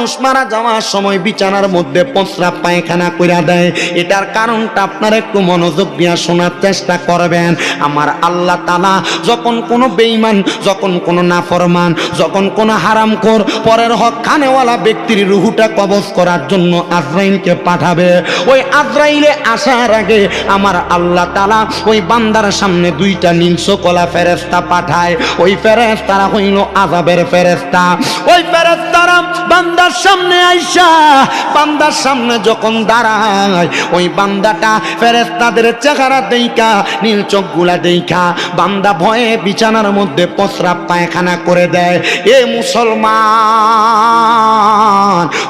মানুষ মারা যাওয়ার সময় বিছানার মধ্যে প্রস্রাব পায়খানা কইরা দেয়। এটার কারণটা আপনার একটু মনোযোগ দিয়ে শোনার চেষ্টা করবেন। আমার আল্লাহ তালা যখন কোনো বেঈমান, যখন কোনো নাফরমান, যখন কোনো হারামখোর, পরের হক খানেওয়ালা ব্যক্তির রুহুটা কবজ করার জন্য আজরাইলকে পাঠাবে। ওই আজরাইলে আসার আগে আমার আল্লাহ তালা ওই বান্দার সামনে দুইটা নীলস কলা ফেরেস্তা পাঠায়। ওই ফেরেস্তারা হইল আজাবের ফেরেস্তা ওই ফেরেস্তারা বান্দার সামনে আইসা, বান্দার সামনে যখন দাঁড়ায়, ওই বান্দাটা ফেরেস্তাদের চেহারা দেইকা নীল চোখগুলা দেইখা, বান্দা ভয়ে বিছানার মধ্যে প্রস্রাব পায়খানা করে দেয়, এ মুসলমান,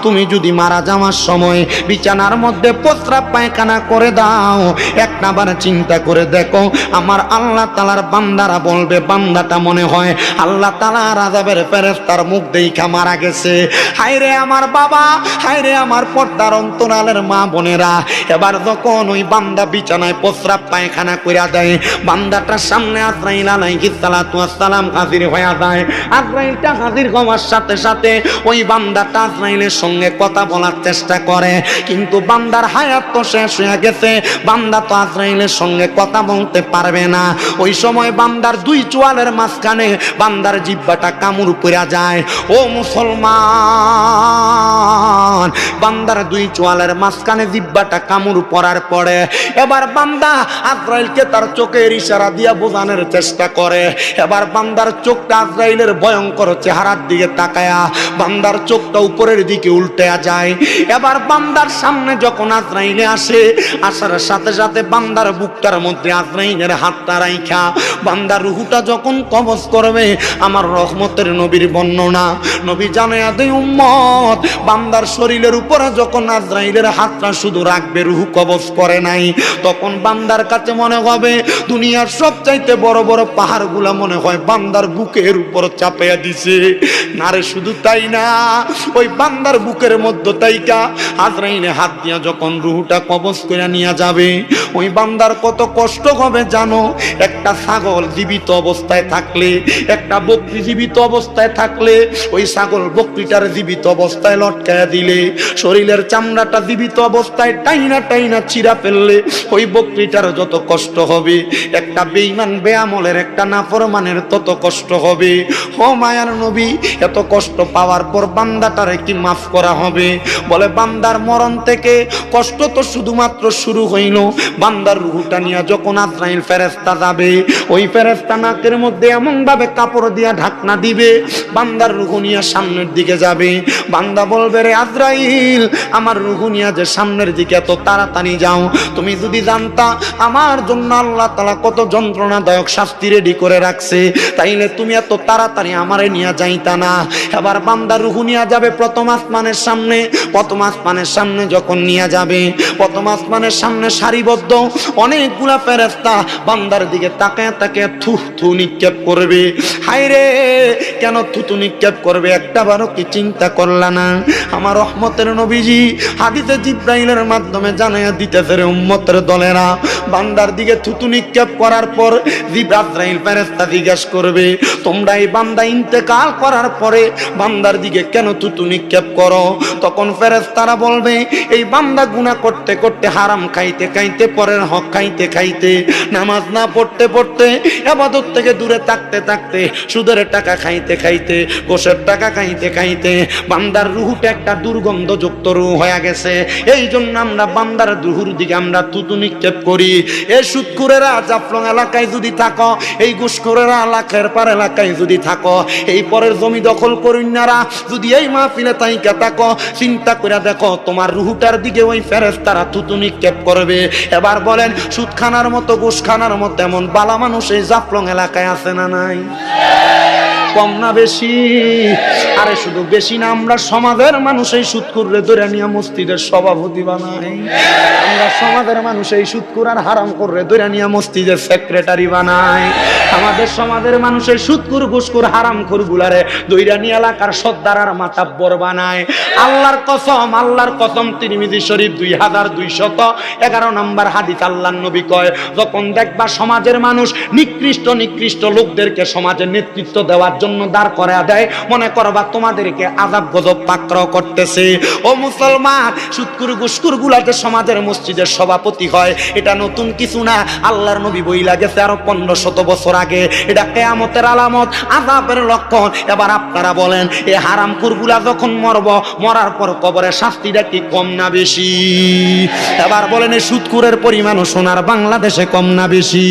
তুমি যদি মারা যাওয়ার সময় বিছানার মধ্যে প্রস্রাব পায়খানা করে দাও এক নাবার চিন্তা করে দেখো, আমার আল্লাহ তালার বান্দারা বলবে, বান্দাটা মনে হয় আল্লাহ তালা রাজাবের ফেরেস্তার মুখ দেইখা মারা গেছে। হায়রে আমার বাবা, হায়রে আমার পর্দার অন্তরালের মা বোনেরা, এবার যখন ওই বান্দা বিছানায় প্রস্রাব পায়খানা কইরা দেয় বান্দাটার সামনে আজরাইল আলাইহিস সালাতু সালাম হাজির হয়ে যায়। আজরাইলটা হাজির হওয়ার সাথে সাথে ওই বান্দাটা আজরাইলের সঙ্গে কথা বলার চেষ্টা করে, কিন্তু বান্দার হায়াত তো শেষ হয়ে গেছে, বান্দা তো আজরাইলের সঙ্গে কথা বলতে পারবে না। ওই সময় বান্দার দুই চোয়ালের মাঝখানে বান্দার জিব্বাটা কামড় পড়া যায়, ও মুসলমান বান্দার দুই চোয়ালের মাঝখানে জিব্বাটা কামড় পড়ার পরে এবার বান্দা আজরাইলকে তার চোখের ইশারা দিয়ে বোঝানোর চেষ্টা করে। এবার বান্দার চোখটা আজরাইলের ভয়ঙ্কর চেহারার দিকে তাকায়া বান্দার চোখটা উপরের দিকে উল্টে যায়। এবার বান্দার সামনে যখন আজরাইলে আসে, আসার সাথে সাথে বান্দার বুকটার মধ্যে আজরাইলের হাতটা রাইখা। বান্দার রুহুটা যখন কবজ করবে, আমার রহমতের নবীর বর্ণনা। নবী জানে, আদে উম্মত, বান্দার শরীরের উপরে যখন আজরাইলের হাতটা শুধু রাখবে, রুহু কবজ করে নাই। তখন বান্দার কাছে মনে হবে, দুনিয়ার সবচাইতে বড় বড় পাহাড়গুলা মনে হয় বান্দার বুকের উপর চাপাইয়া দিছে। না রে, শুধু তাই না। ওই বান্দার বুকের মধ্যে তাইকা আজরাইলে হাত দিয়া যখন রুহুটা কবজ করে নিয়ে যাবে, ওই বান্দার কত কষ্ট হবে জানো? একটা ছাগল জীবিত অবস্থায় থাকলে, একটা বকরি জীবিত অবস্থায় থাকলে, ওই ছাগল বকরিটার জীবিত অবস্থায় লটকায়া দিলে, শরীরের চামড়াটা জীবিত অবস্থায় টাইনা টাইনা চিরা ফেললে, ওই বকরিটার যত কষ্ট হবে, একটা বেইমান বেয়ামলের একটা নাফরমানের তত কষ্ট হবে। ও মায়ার নবী, এত কষ্ট পাওয়ার পর বান্দাটারে কি মাফ করা হবে। বলে, বান্দার মরণ থেকে কষ্ট তো শুধুমাত্র শুরু হইল। বান্দার রুহুটা নিয়ে যখন আজরাইল ফেরেস্তা যাবে, ওই ফেরেস্তা নাকের মধ্যে এমন ভাবে কাপড় দিয়া ঢাকনা দিবে, বান্দার রুহু নিয়ে সামনের দিকে যাবে। বান্দা বলবে, রে আজরাইল, আমার রুহু নিয়ে যে সামনের দিকে এত তাড়াতাড়ি যাও, তুমি যদি জানতা আমার জন্য আল্লাহ তালা কত যন্ত্রণাদায়ক শাস্তি রেডি করে রাখছে, তাইলে তুমি এত তাড়াতাড়ি আমারে নিয়ে যাইতা না। এবার বান্দা রুহু নিয়ে যাবে প্রথম আসমানের সামনে, প্রথম আসমানের সামনে যখন নিয়ে যাবে, প্রথম আসমানের সামনে সারিবদ্ধ অনেকগুলা ফেরেস্তা বান্দার দিকে তাকায় তাকে থু থু নিক্ষেপ করবে। হাই রে কেন থুতু নিক্ষেপ করবে? একটা বারো কি চিন্তা করলা না? আমার রহমতের নবীজি হাদিতে জিব্রাইলের মাধ্যমে জানাইয়া দিতেছে রে উম্মতের দলেরা, বান্দার দিকে থুতু নিক্ষেপ করার পর জিব্রাইল ফেরেস্তা জিজ্ঞাসা করবে, তোমরা এই বান্দা ইন্তেকাল করার পরে বান্দার দিকে কেন থুতু নিক্ষেপ করো? তখন ফেরেস্তারা বলবে, এই বান্দা গুনাহ করতে করতে হারাম খাইতে খাইতে, পরের হক খাইতে খাইতে, নামাজ না পড়তে পড়তে আবাদত থেকে দূরে থাকতে থাকতে সুদের টাকা খাইতে খাইতে খাইতে, গোসের টাকা খাইতে খাইতে বান্দার রুহুটা একটা দুর্গন্ধযুক্ত রুহ হয়ে গেছে। এই জন্য আমরা বান্দার রুহুর দিকে আমরা তুতু নিক্ষেপ করি। এ সুৎকুরেরা জাফলং এলাকায় যদি থাকো, এই ঘুষখোরেরা এলাকার পার এলাকায় যদি থাকো, এই পরের জমি দখল করিনারা যদি এই মা মাহফিলে তাইকা থাকো, চিন্তা করে দেখো তোমার রুহুটার দিকে ওই ফেরেস্তারা থুতু নিক্ষেপ করবে। এবার বলেন সুদখানার মতো, ঘুষখানার মতো এমন বালা মানুষ এই জাফলং এলাকায় আছে না নাই? কম না বেশি। আরে শুধু বেশি না, আমরা সমাজের মানুষ এই সুৎকুরে ধরে নিয়ে মসজিদের সভাপতি বানাই। আমরা সমাজের মানুষ এই সুৎকুর আর হারাম করে ধরে নিয়ে মসজিদের সেক্রেটারি বানাই। আমাদের সমাজের মানুষের সুৎকুর ঘুসকুর হারাম খুর গুলারে দৈরানি এলাকার সর্দার আর মাতাব্বর বানায়। আল্লাহর কসম আল্লাহর কসম, তিরমিজি শরীফ দুই হাজার দুইশত এগারো নম্বর হাদিস আল্লাহ নবী কয়, যখন দেখবা সমাজের মানুষ নিকৃষ্ট নিকৃষ্ট লোকদেরকে সমাজের নেতৃত্ব দেওয়ার জন্য দাঁড় করা দেয়, মনে করবা তোমাদেরকে আজাব গজব পাকড়াও করতেছে। ও মুসলমান, সুৎকুর গুসকুর গুলাতে সমাজের মসজিদের সভাপতি হয়। এটা নতুন কিছু না, আল্লাহর নবী বইলা গেছে আরও পনেরো শত বছর আগে। এটা কেয়ামতের আলামত আজাবের লক্ষণ। এবার আপনারা বলেন, এ হারামগুলা যখন মরব, মরার পর কবরে শাস্তিটা কি কম না বেশি? এবার বলেন এই সুদকুরের পরিমাণও সোনার বাংলাদেশে কম না বেশি?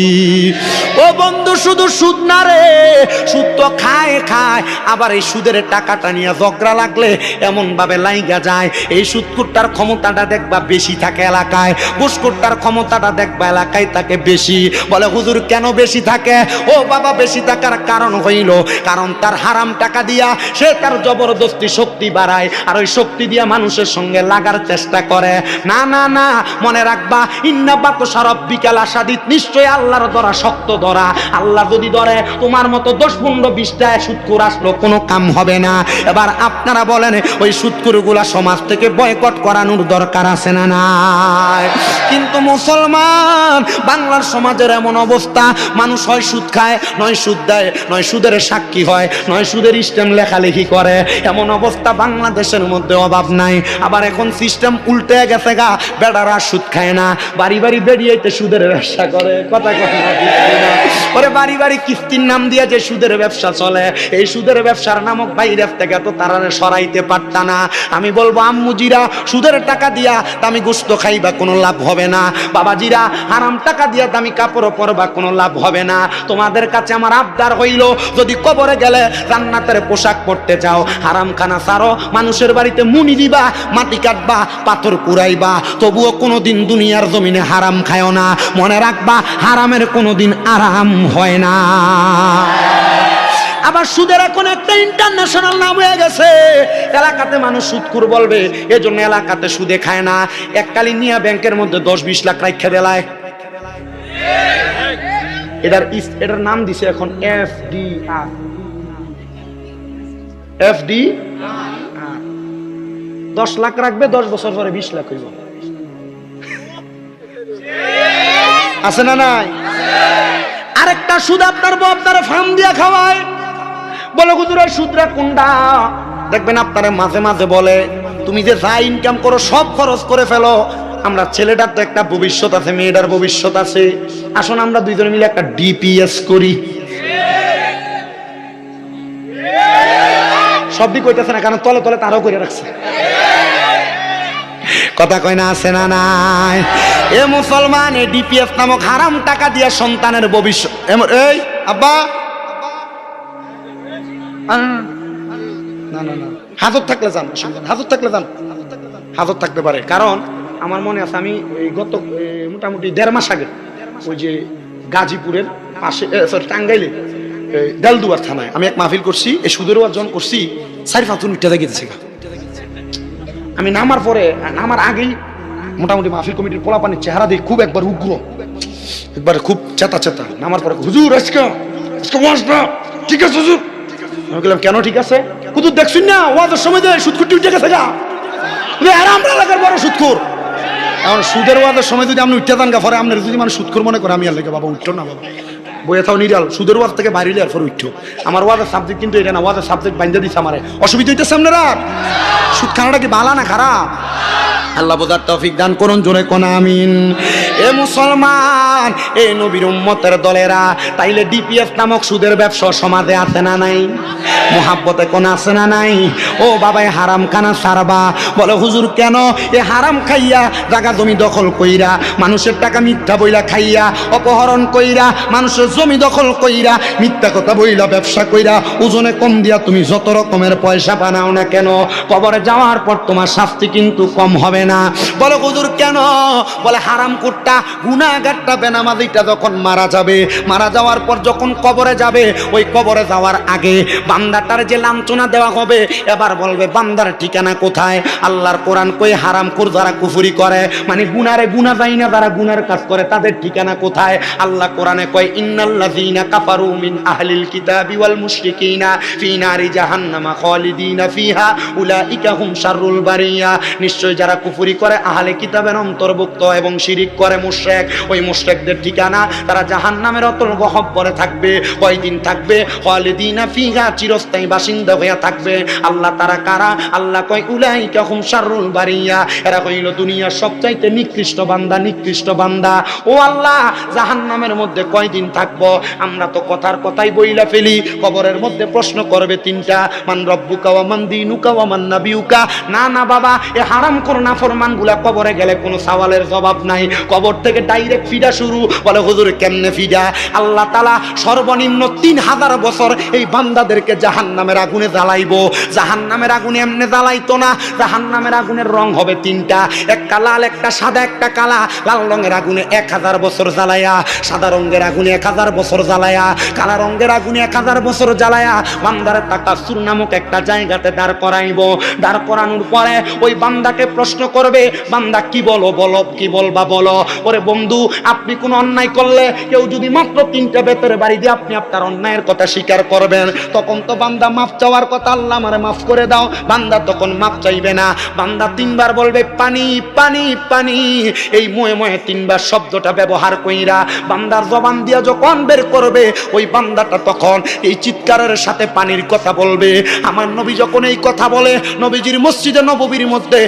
ও বন্ধু, শুধু সুদ না রে, সুদ তো খায় খায়। আবার এই সুদের টাকাটা নিয়ে ঝগড়া লাগলে এমন ভাবে লাইগা যায়। এই সুদকুরটার ক্ষমতাটা দেখবা বেশি থাকে এলাকায়। ঘুষকুরটার ক্ষমতাটা দেখবা এলাকায় থাকে বেশি। বলে, হুজুর, কেন বেশি থাকে? ও বাবা, বেশি থাকার কারণ হইল, কারণ তার হারাম টাকা দিয়া সে তার জবরদস্তি শক্তি বাড়ায়, আর ওই শক্তি দিয়া মানুষের সঙ্গে লাগার চেষ্টা করে। না না না, মনে রাখবা, ইন্না বাকো সারব বিকাল আসাদিত নিশ্চয় আল্লাহর ধরা শক্ত ধরা। আল্লাহ যদি ধরে, তোমার মতো দশ, পনেরো, বিশটায় সুৎকুর আসলো, কোনো কাম হবে না। এবার আপনারা বলেন, ওই সুৎকুরগুলা সমাজ থেকে বয়কট করানোর দরকার আছে না নাই? কিন্তু মুসলমান, বাংলার সমাজের এমন অবস্থা, মানুষ হয় সুদ খায়, নয় সুদ দেয় নয় সুদের সাক্ষী হয়, নয় সুদের স্টেম লেখালেখি করে। এমন অবস্থা বাংলাদেশের মধ্যে অভাব নাই। আবার এখন সিস্টেম উল্টে গেছে গা, বেড়ারা সুদ খায় না। বাড়ি বাড়ি বেরিয়েতে সুদের ব্যবসা করে, কথা কথা ওরে বাড়ি বাড়ি কিস্তির নাম দিয়ে যে সুদের ব্যবসা চলে, এই সুদের ব্যবসার নামক বাইরের থেকে তো তারা সরাইতে পারতা না। আমি বলব, আম্মুজিরা, সুদের টাকা দিয়া দামি গোস্ত খাইবা কোনো লাভ হবে না। বাবাজিরা, হারাম টাকা দিয়া দামি কাপড় পরবা কোনো লাভ হবে না। তোমাদের কাছে আমার আবদার হইল, যদি কবরে গেলে জান্নাতের পোশাক পরতে যাও হারাম খানা সারো মানুষের বাড়িতে মুনি দিবা, মাটি কাটবা, পাথর কুড়াইবা, তবুও কোনোদিন দুনিয়ার জমিনে হারাম খায়ও না। মনে রাখবা, হারামের কোনোদিন আরাম হয় না। আবার সুদের এখন একটা ইন্টারন্যাশনাল নাম হয়ে গেছে। এলাকাতে মানুষ সুদকুর বলবে, এজন্য এলাকাতে সুদে খায় না। এককালীন নিয়ে ব্যাংকের মধ্যে দশ বিশ লাখ রাখা দেলায়। এটার এটার নাম দিছে এখন F D R F D দশ লাখ রাখবে, দশ বছর পরে বিশ লাখ হইব। আছে না নাই? আরেকটা সুদ আপনার বউ আপনারা ফার্ম দিয়া খাওয়ায়। বলে ওই সুদরা কোনটা? দেখবেন আপনারা মাঝে মাঝে বলে, তুমি যে যা ইনকাম করো, সব খরচ করে ফেলো। আমরা ছেলেটার তো একটা ভবিষ্যৎ আছে, মেয়েটার ভবিষ্যৎ আছে। আসুন, আমরা দুইজনে মিলে একটা ডিপিএস করি। সবই কইতেছে না, কারণ তলে তলে তারাও করে রাখছে। কথা কয় না, আছে না নাই? এ মুসলমান, এ ডিপিএস নামক হারাম টাকা দিয়া সন্তানের ভবিষ্যৎ। এই, আব্বা। না না না। হাজত থাকলে যান হাজত থাকলে যান। হাজত থাকতে পারে। কারণ, আমার মনে আছে, আমি গত মোটামুটি দেড় মাস আগে ওই যে গাজীপুরের পাশে সরি টাঙ্গাইলে এই দেলদুয়ার থানায়। আমি এক মাহফিল করছি, এই সুদের অর্জন করছি সারি ফাতুন গেছে আমি নামার পরে, নামার আগেই মোটামুটি মাহফিল কমিটির পোলাপানির চেহারা দেখে খুব একবার উগ্র, একবার খুব চেতা চেতা। নামার পরে, হুজুর ঠিক আছে, হুজুর? আমি বললাম, কেন ঠিক আছে? হুজুর, দেখছুন না, ওয়াজের সময় দেয় সুদকুর উঠে গেছে গা। আমরা এলাকার বড় সুদকুর এখন সুদের ওয়াদের সময় যদি আপনি উঠতে দেন গা, পরে আপনার যদি মানে সুদকুর মনে করে, আমি আর লেগে বাবা উঠতো না বাবা। বইয়ে থাও নিরাল সুদের ওয়াজ থেকে বাইরে আর পরে উঠতো আমার ওয়াজের সাবজেক্ট কিন্তু এটা না, ওয়াজের সাবজেক্ট বাইন্দা দিচ্ছে আমার। অসুবিধা হইতেছে আপনারা সুদ খানাটা কি বালা না খারাপ? আল্লাহ বোঝার তৌফিক দান করুন, জোরে কোন আমিন। এ মুসলমান, এ নবীর উম্মতের দলেরা, তাইলে ডিপিএস নামক সুদের ব্যবসা সমাজে আছে না নাই? মোহাব্বতে কোন আছে না নাই? ও বাবাই হারাম খানা সারবা। বলে, হুজুর, কেন? এ হারাম খাইয়া জাগা জমি দখল কইরা, মানুষের টাকা মিথ্যা বইলা খাইয়া, অপহরণ কইরা, মানুষের জমি দখল কইরা, মিথ্যা কথা বইলা ব্যবসা কইরা, ওজনে কম দিয়া তুমি যত রকমের পয়সা বানাও না কেন, কবরে যাওয়ার পর তোমার শাস্তি কিন্তু কম হবে না। বলে, হুজুর, কেন? বলে, হারাম কুট্টা, গুনাহগারটা, বেনামাজিটা যখন মারা যাবে, মারা যাওয়ার পর যখন কবরে যাবে, ওই কবরে যাওয়ার আগে বান্দাটার যে লাঞ্ছনা দেওয়া হবে, এবার বলবে, বান্দার ঠিকানা কোথায়? আল্লাহর কোরআন কই হারাম কুর যারা কুফুরি করে মানে গুনারে গুনা যায় না, যারা গুনার কাজ করে, তাদের ঠিকানা কোথায়? আল্লাহ কোরআনে কয় ইন্নাল্লাযীনা কাফারু মিন আহলিল কিতাবি ওয়াল মুশরিকিনা ফি নারি জাহান্নামা খালিদিনা ফিহা, উলাইকা হুম শাররুল নিশ্চয় যারা কুফরি করে, আহলে কিতাবের অন্তর্ভুক্ত এবং শিরিক করে মুশরিক, ওই মুশরিকদের ঠিকানা তারা জাহান্নামের অতল গহব্বরে থাকবে, কয়দিন থাকবে, খালিদিনা ফিহা চিরস্থায়ী বাসিন্দা হইয়া থাকবে। আল্লাহ তারা কারা? আল্লাহ কয়, উলাইকা হুম শাররুল বারিয়া। এরা কইল দুনিয়ার সবচাইতে নিকৃষ্ট বান্দা নিকৃষ্ট বান্দা। ও আল্লাহ, জাহান্নামের মধ্যে কয়দিন থাকব? আমরা তো কথার কথাই বইলা ফেলি। কবরের মধ্যে প্রশ্ন করবে তিনটা। মান রব্বুকা মান দিনুকা মান নাবিয়ুকা না না, বাবা, এ হারাম করো না ফরমানগুলা কবরে গেলে কোনো সওয়ালের জবাব নাই। কবর থেকে ডাইরেক্ট ফিডা শুরু। বলে, হুজুর, কেমনে ফিডা আল্লাহ তালা সর্বনিম্ন তিন হাজার বছর এই বান্দাদেরকে জাহান নামের আগুনে জ্বালাইবো। জাহান নামের আগুনে এমনি জ্বালাইতো না। জাহান নামের আগুনের রং হবে তিনটা। একটা লাল, একটা সাদা, একটা কালা। লাল রঙের আগুনে এক হাজার বছর জ্বালায়া সাদা রঙের আগুনে এক হাজার বছর জ্বালায়া, কালা রঙের আগুনে এক হাজার বছর জ্বালায়া, বান্দারে টাকা সুর নামক একটা জায়গাতে দাঁড় করাইবো। দাঁড় করানোর পরে ওই বান্দাকে প্রশ্ন করবে, বান্দা কি বলো বলো, কি বলবা, বলো। ওরে বন্ধু, আপনি কোন অন্যায় করলে, কেউ যদি মাত্র তিনটা বেতরে বাড়ি দিয়ে আপনি আপনার অন্যায়ের কথা স্বীকার করবেন, তখন তো বান্দা মাফ চাওয়ার কথা আল্লাহ আমারে মাফ করে দাও। বান্দা তখন মাফ চাইবে না। বান্দা তিনবার বলবে, পানি পানি পানি। এই ময়ে ময়ে তিনবার শব্দটা ব্যবহার কইরা, বান্দার জবান দিয়া যখন বের করবে, ওই বান্দাটা তখন এই চিৎকারের সাথে পানির কথা বলবে। আমার নবী যখন এই কথা বলে, নবীজির মসজিদে, নববীর মধ্যে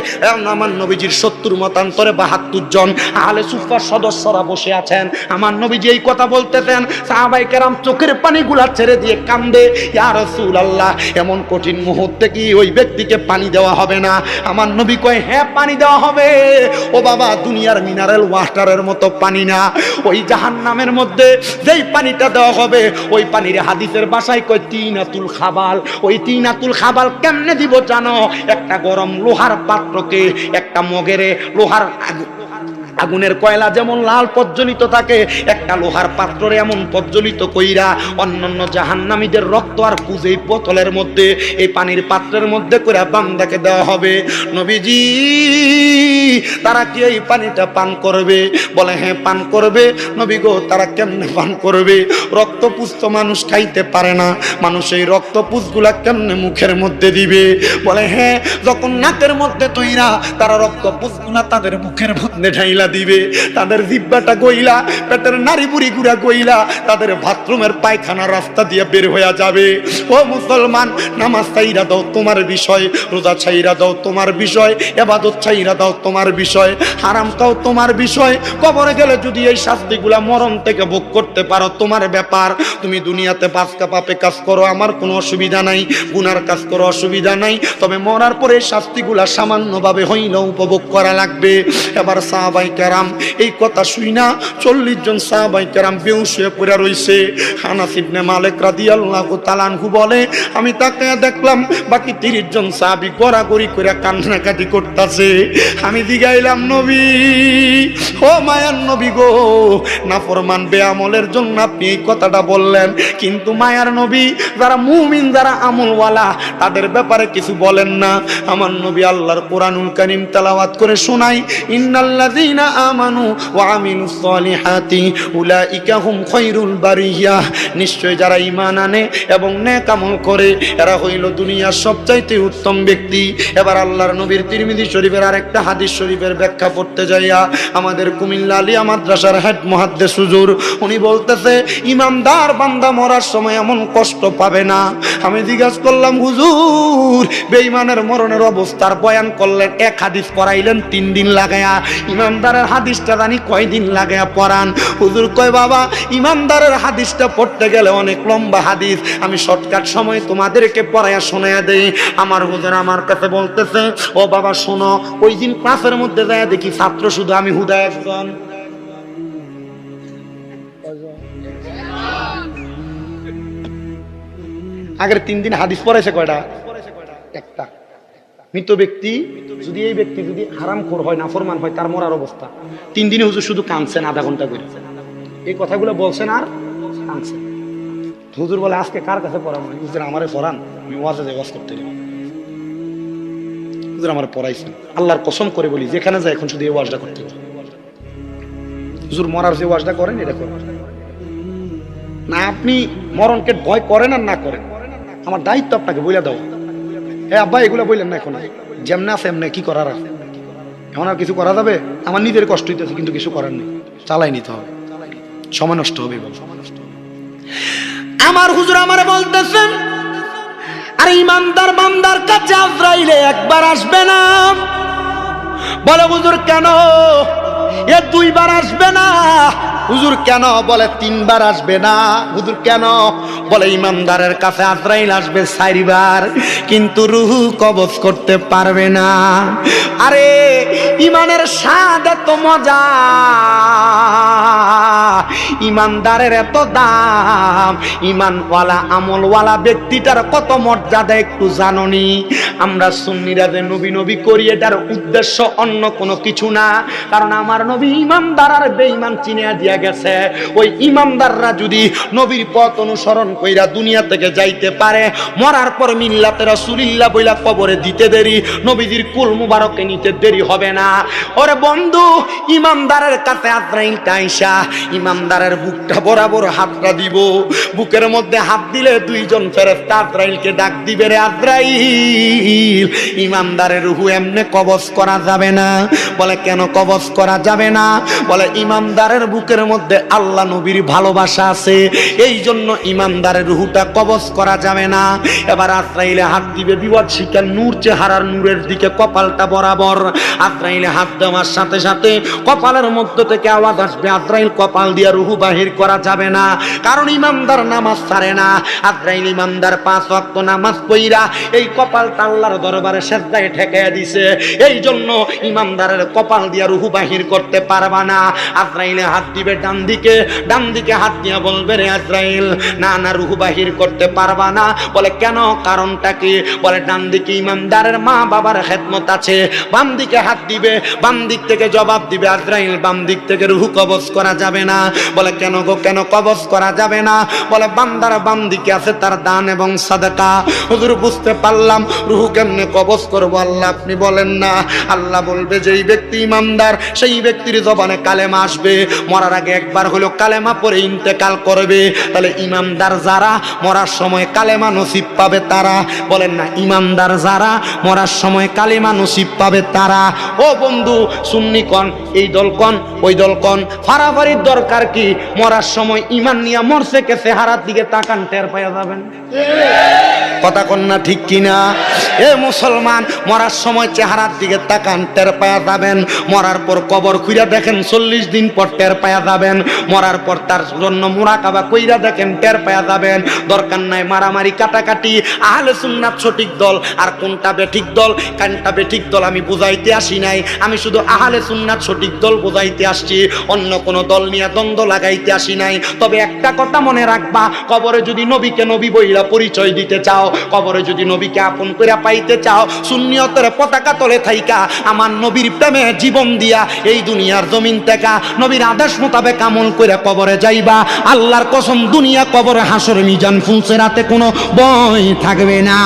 আমার নবীজির সত্তর মতান্তরে বাহাত্তর জন আহলে সুফার সদস্যরা বসে আছেন। আমার নবীজি এই কথা বলতেছেন সাহাবাই কেরাম চোখের পানিগুলা ছেড়ে দিয়ে কান্দে, ইয়া রাসূল আল্লাহ এমন কঠিন মুহূর্তে কি ওই ব্যক্তিকে পানি দেওয়া হবে না? আমার নবী কয় হ্যাঁ পানি দেওয়া হবে। ও বাবা, দুনিয়ার মিনারেল ওয়াটারের মতো পানি না। ওই জাহান্নামের মধ্যে যেই পানিটা দেওয়া হবে, ওই পানির হাদিসের বাসায় কয় তিন আতুল খাবাল। ওই তিন আতুল খাবাল কেমনে দিব জানো? একটা গরম লোহার পাত্রকে, একটা মগেরে লোহার আগুনের কয়লা যেমন লাল প্রজ্বলিত থাকে, একটা লোহার পাত্রে এমন প্রজ্বলিত কইরা অন্যান্য জাহান্নামীদের রক্ত আর কুজেই বোতলের মধ্যে, এই পানির পাত্রের মধ্যে করে বান্দাকে দেওয়া হবে। নবীজি, তারা কি এই পানিটা পান করবে? বলে হ্যাঁ পান করবে। নবী গো, তারা কেমনে পান করবে? রক্ত রক্তপুষ্ট মানুষ খাইতে পারে না। মানুষ এই রক্ত রক্তপুষগুলা কেমনে মুখের মধ্যে দিবে? বলে হ্যাঁ যখন নাকের মধ্যে তৈরা, তারা রক্তপুষগুলা তাদের মুখের মধ্যে ঢাইলা দিবে। তাদের জিব্বাটা গইলা, পেটের নারী বুড়ি গুড়া গইলা, তাদের বাথরুমের পায়খানা রাস্তা দিয়ে বের হয়ে যাবে। ও মুসলমান, নামাজ চাইরা দাও তোমার বিষয়, রোজা ছাইরা দাও তোমার বিষয়, এবাদত ছাইরা দাও তোমার বিষয়, হারাম খাও তোমার বিষয়। কবরে গেলে যদি এই শাস্তিগুলা মরণ থেকে ভোগ করতে পারো, তোমার ব্যাপার। তুমি দুনিয়াতে পাঁচকা পাপে কাজ করো, আমার কোনো অসুবিধা নাই, গুনার কাজ করো, অসুবিধা নাই। তবে মরার পরে শাস্তিগুলা সামান্যভাবে হইলেও উপভোগ করা লাগবে। এবার সাহাবাই কেরাম এই কথা শুই না। চল্লিশ জন সাহাবাই কেরাম বেউস পড়ে রইছে। হানাসিবনে মালিক রাদিয়াল্লাহু তাআলাহু বলে, আমি তাকে দেখলাম, বাকি তিরিশ জন সাহাবি গড়াগড়ি করে কান্নাকাটি করতেছে। আমি দিগাইলাম নবী, ও মায়ার নবী গো, নাফরমান বেআমলের জন্য আপনি এই কথাটা বললেন। কিন্তু মায়ার নবী, যারা মুমিন, যারা আমলওয়ালা, তাদের ব্যাপারে কিছু বলেন না। আমার নবী আল্লাহর কোরআনুল কারীম তেলাওয়াত করে শোনাই, ইন্নাল্লাযীনা আমানু ওয়া নিশ্চয় যারা ঈমান আনে এবং আমল করে, এরা হইল দুনিয়ার সবচাইতে উত্তম ব্যক্তি। এবার আল্লাহর নবীর তিরমিজি শরীফের হাদিস শরীফের ব্যাখ্যা যাইয়া আমাদের কুমিল্লা হেড মহাদ্দেশ হুজুর, উনি বলতেছে ইমামদার বান্দা মরার সময় এমন কষ্ট পাবে না। আমি জিজ্ঞাসা করলাম, হুজুর, বেঈমানের মরণের অবস্থার বয়ান করলেন, এক হাদিস পড়াইলেন তিন দিন লাগায়া। ইমামদারের হাদিসটা জানি কয়দিন লাগায়া পড়ান? হুজুর কয়, বাবা ইমামদারের হাদিসটা পড়তে গেলে অনেক লম্বা হাদিস। আমি শর্টকাট সময় তোমাদেরকে পড়াইয়া শোনায়া দেই। আমার হুজুর আমার কাছে বলতেছে, ও বাবা, শোনো, ওই দিন ক্লাসের মধ্যে যায় দেখি ছাত্র শুধু আমি হুদা একজন। আগের তিন দিন হাদিস পড়েছে কয়টা? একটা। মৃত ব্যক্তি যদি এই ব্যক্তি যদি হারাম খোর হয়, নাফরমান হয়, তার মরার অবস্থা। তিন দিনে হুজুর শুধু কাঁদছেন আধা ঘণ্টা করে। এই কথাগুলো বলছেন আর কাঁদছেন। হুজুর বলে, আজকে কার কাছে পড়াবো? হুজুর, আমারে পড়ান। আমি ওয়াজে ওয়াজ করতে যাব হুজুর আমার পড়াইছেন। আল্লাহর কসম করে বলি, যেখানে যায় এখন শুধু এই ওয়াজটা করতে হবে। হুজুর মরার যে ওয়াজটা করেন, এটা করেন। না, আপনি মরণকে ভয় করেন আর না করেন। আমার দায়িত্ব আপনাকে বলে দাও আব্বা, এগুলো বললেন না এখন। যেমন আছে এমনি কি করার আছে এখন আর কিছু করা যাবে? আমার নিজের কষ্ট হইতেছে, কিন্তু কিছু করার নেই। চালাই নিতে হবে। সময় নষ্ট হবে আমার হুজুর আমারে বলতেছেন, আর ইমানদার বান্দার কাছে আজরাইলে একবার আসবে না। বলে, হুজুর, কেন? এ দুইবার আসবে না। হুজুর, কেন? বলে, তিনবার আসবে না। হুজুর, কেন? বলে, ইমানদারের কাছে আজরাইল আসবে চারিবার, কিন্তু রুহু কবজ করতে পারবে না। আরে, ইমানের স্বাদ এত মজা। ইমানদারের এত দাম। ইমানওয়ালা, আমলওয়ালা ব্যক্তিটার কত মর্যাদা একটু জাননি। আমরা সুন্নিরা যে নবী নবী করি, এটার উদ্দেশ্য অন্য কোনো কিছু না। কারণ আমার নবী ইমানদার আর বেঈমান চিনিয়া দিয়া গেছে। ওই ইমানদাররা যদি নবীর পথ অনুসরণ কইরা দুনিয়া থেকে যাইতে পারে। মরার পর মিল্লাতে রাসূলুল্লাহ বইলা কবরে দিতে দেরি। নবীজির কুল মুবারকে নিতে দেরি হবে না। ওরে বন্ধু ইমানদারের কাছে আজরাইল কাইসা ইমানদারের বুকটা বরাবর হাতটা দিব। বুকের মধ্যে হাত দিলে দুইজন ফেরেশতা আজরাইলকে ডাক দিবে রে আজরাইল। ইমানদারের রুহু এমনে কবজ করা যাবে না। বলে, কেন কবজ করা যাবে না? বলে ইমানদারের বুকের মধ্যে আল্লাহ নবীর ভালোবাসা আছে। এই জন্য ইমানদারের রুহুটা কবজ করা যাবে না। এবার আজরাইলে হাত দিবে বিপদ শিকার নূর চেহারার নূরের দিকে কপালটা বরাবর। আজরাইলে হাত দেওয়ার সাথে সাথে কপালের মধ্য থেকে আওয়াজ আসবে, আজরাইল কপাল দিয়ে রুহু বাহির করা যাবে না। কারণ ইমানদার নামাজ ছাড়ে না। আজরাইল ইমানদার পাঁচ ওয়াক্ত নামাজ পইরা এই কপালটা আল্লাহর দরবারে সেজদায় ঠেকাইয়া দিছে। এই জন্য ইমানদারের কপাল দিয়ে রুহু বাহির করতে পারবা না। আজরাইলে হাত দিবে ডান দিকে ডান দিকে হাত দিয়া বলবে, রে আজরাইল, না না রুহু বাহির করতে পারবা না। বলে, কেন? কারণটা কি? বলে ডান দিকে ইমানদারের মা বাবার খেদমত আছে। বাম দিকে হাত দিবে বাম দিক থেকে জবাব দিবে, আজরাইল বাম দিক থেকে রুহু কবজ করা যাবে না। বলে, কেন গো? কেন কবজ করা যাবে না? বলে, বান্দার বাম দিকে আছে, তার দান এবং সাদাকা। হুজুর, বুঝতে পারলাম রুহু কেমনে কবজ করব, আল্লাহ আপনি বলেন না। আল্লাহ বলবে, যেই ব্যক্তি ইমানদার সেই ব্যক্তির জবানে কালেমা আসবে। মরার আগে একবার হলো কালেমা পরে ইন্তেকাল করবে। তাহলে ইমানদার যারা মরার সময় কালেমা নসিব পাবে তারা। বলেন না, ইমানদার যারা মরার সময় কালেমা নসিব পাবে তারা। ও বন্ধু, সুন্নি কন, এই দল কন, ওই দল কন। ফারাফারির দরকার কি? মরার সময় ইমান নিয়ে মরছে কে চেহারার দিকে তাকান, টের পাইয়া যাবেন। কথা কন্যা ঠিক কিনা? এ মুসলমান, মরার সময় চেহারার দিকে তাকান, টের পায়া যাবেন। মরার পর কবর খুঁড়া দেখেন, চল্লিশ দিন পর টের পায়া যাবেন। মরার পর তার জন্য মুরাকাবা কইরা দেখেন, টের পায়া যাবেন। দরকার নাই মারামারি, কাটাকাটি। আহলে সুন্নাত সঠিক দল। আর কোনটা বেঠিক দল, কোনটা বেঠিক দল আমি বুঝাইতে আসি নাই। আমি শুধু আহলে সুন্নাত সঠিক দল বুঝাইতে আসছি। অন্য কোন দল নিয়ে দ্বন্দ্ব লাগাইতে আসি নাই। তবে একটা কথা মনে রাখবা, কবরে যদি নবীকে নবী বইরা পরিচয় দিতে চাও, কবরে যদি নবীকে আপন করে পাইতে চাও শূন্যতের পতাকা তলে থাইকা, আমার নবীর প্রেমে জীবন দিয়া এই দুনিয়ার জমিন থেকে নবীর আদেশ মোতাবেক আমল করে কবরে যাইবা। আল্লাহর কসম, দুনিয়া কবরে হাসর মিজান ফুলসে রাতে কোনো বই থাকবে না।